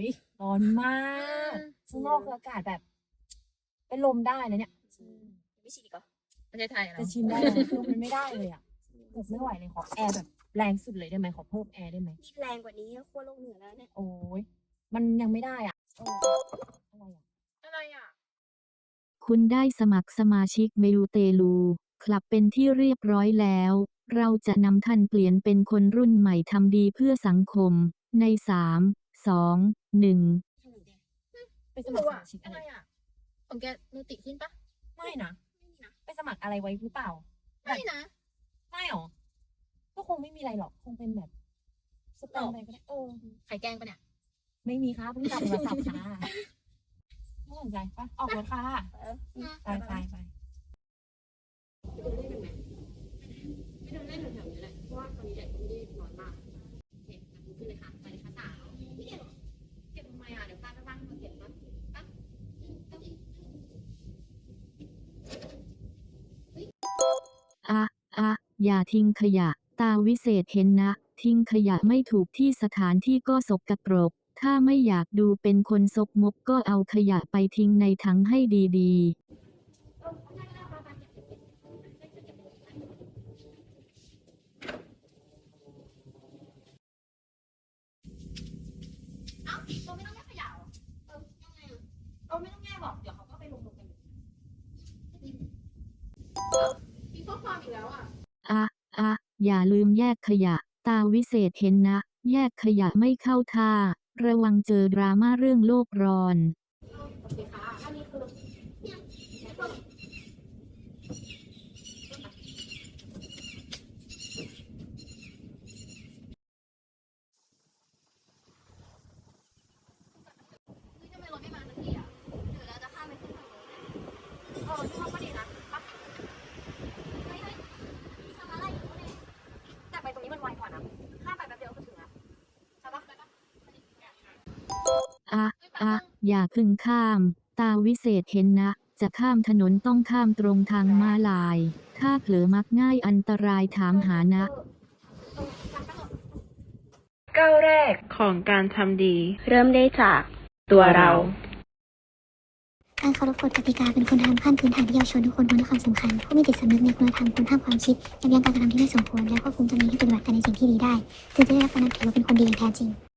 ยร้อนมากข้างนอกคืออากาศแบบ เป็นลมได้นะเนี่ยไม่ฉีดอีกเหรอประเทศไทยอะจะเนาะชิมได้นะคือมันไม่ได้เลยอะแบบไม่ไหวเลยขอแอร์แบบแรงสุดเลยได้ไหมขอเพิ่มแอร์ได้ไหมนี่แรงกว่านี้ขั้วโลกเหนือแล้วเนี่ยโอ้ยมันยังไม่ได้อะเอออะไรอะอะไรอะคุณได้สมัครสมาชิกเมลูเตลูคลับเป็นที่เรียบร้อยแล้ว เราจะนำท่านเปลี่ยนเป็นคนรุ่นใหม่ทำดีเพื่อสังคม ใน 3 2 1ทำไมแดงไปสไม่มัครรู้สอะมาชิกอะอะไรไรอะของแกนูติขึ้นปะไม่นะไม่มีนะไปสมัครอะไรไว้หรือเปล่า ไม่นะ ไม่หรอ ก็คงไม่มีอะไรหรอก คงเป็นแบบสแปมอะไรก็ได้เออไข่แกงปะเนี่ย ไม่มีค่ะเพิ่งกลับโทรศัพท์ค่ะไม่สนใจปะออกรถค่ะเออไปไปไปไม่เดินเล่นแถวๆนี้แหละเพราะว่าตอนนี้แดดไม่ได้ร้อนมาก อย่าทิ้งขยะ ตาวิเศษเห็นนะ ทิ้งขยะไม่ถูกที่สถานที่ก็สกปรก ถ้าไม่อยากดูเป็นคนซกมกก็เอาขยะไปทิ้งในถังให้ดีๆเราไม่ต้องแยกขยะหรอเออยังไงอะเราไม่ต้องแยกหรอก เดี๋ยวเขาก็ไปรวมๆกันมีข้อความอีกแล้วอะ อย่าลืมแยกขยะ ตาวิเศษเห็นนะ แยกขยะไม่เข้าท่า ระวังเจอดราม่าเรื่องโลกร้อน โอเคค่ะอันนี้คือเนี่ยแค่เพิ่มนี่ทำไมรถไม่มาสักทีอะเดี๋ยวเราจะข้ามไปขึ้นทางโน้นเนี่ยเออที่เขาก็ดีนะปะเฮ้ยเฮ้ยทำอะไรอยู่เนี่ยแต่ไปตรงนี้มันไวกว่านะข้ามไปแป๊บเดียวก็ถึงแล้วใช่ปะไปปะ อะ อะอย่าพึ่งข้าม ตาวิเศษเห็นนะ จะข้ามถนนต้องข้ามตรงทางม้าลาย ถ้าเผลอมักง่ายอันตรายถามหานะ ก้าวแรกของการทำดี เริ่มได้จาก ตัวเรา การเคารพกฎกติกาเป็นคุณธรรมขั้นพื้นฐานที่เยาวชนทุกคนควรให้ความสำคัญ ผู้มีจิตสำนึกในคุณธรรมคุณค่าความคิดยับยั้งการกระทำที่ไม่สมควรและควบคุมตนเองให้ปฏิบัติแต่ในสิ่งที่ดีได้ จึงจะได้รับการนับถือว่าเป็นคนดีอย่างแท้จริง